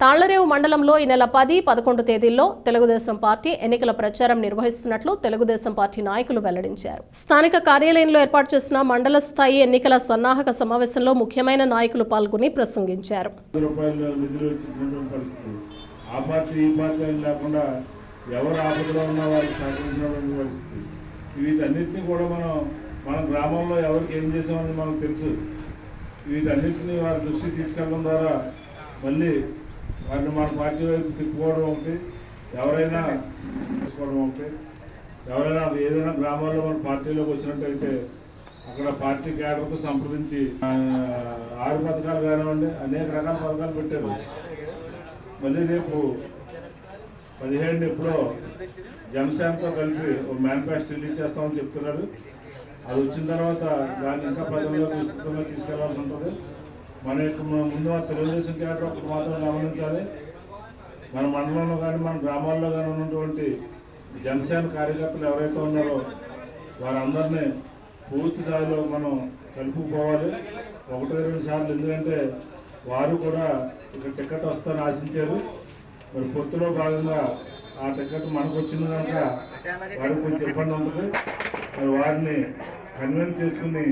తాళ్ళరేవు మండలంలో ఈ నెల పది పదకొండు తేదీల్లో తెలుగుదేశం పార్టీ ఎన్నికల ప్రచారం నిర్వహిస్తున్నట్లు తెలుగుదేశం పార్టీ నాయకులు వెల్లడించారు. స్థానిక కార్యాలయంలో ఏర్పాటు చేసిన మండల స్థాయి ఎన్నికల సన్నాహక సమావేశంలో ముఖ్యమైన నాయకులు పాల్గొని ప్రసంగించారు. వీటన్నిటిని కూడా మనం మన గ్రామంలో ఎవరికి ఏం చేసామని మనకు తెలుసు. వీటన్నిటిని వారి దృష్టికి తీసుకెళ్ళడం ద్వారా మళ్ళీ వారిని మన పార్టీ వైపు తిప్పుకోవడం ఒకటి ఎవరైనా తీసుకోవడం ఒకటి ఎవరైనా ఏదైనా గ్రామాల్లో మన పార్టీలోకి వచ్చినట్టయితే అక్కడ పార్టీ కేడర్తో సంప్రదించి ఆరు పథకాలు కానివ్వండి అనేక రకాల పథకాలు పెట్టారు. మళ్ళీ రేపు పదిహేడు ఎప్పుడో జనసేనతో కలిసి ఒక మేనిఫెస్టో రిలీజ్ చేస్తామని చెప్తున్నారు. అది వచ్చిన తర్వాత దాన్ని ఇంకా ప్రజల్లో విస్తృతంగా తీసుకెళ్ళాల్సి ఉంటుంది. మన యొక్క ముందు ఆ తెలుగుదేశం కేడర్ ఒకటి మాత్రం గమనించాలి. మన మండలంలో కానీ మన గ్రామాల్లో కానీ ఉన్నటువంటి జనసేన కార్యకర్తలు ఎవరైతే ఉన్నారో వారందరినీ పూర్తి దారిలో మనం కలుపుకోవాలి. ఒకటి రెండు సార్లు ఎందుకంటే వారు కూడా ఇక్కడ టికెట్ వస్తారని ఆశించారు. మరి పొత్తులో భాగంగా ఆ టికెట్ మనకు వచ్చింది కనుక వారికి కొంచెం ఇబ్బంది ఉంటుంది. మరి వారిని కన్విన్స్ చేసుకుని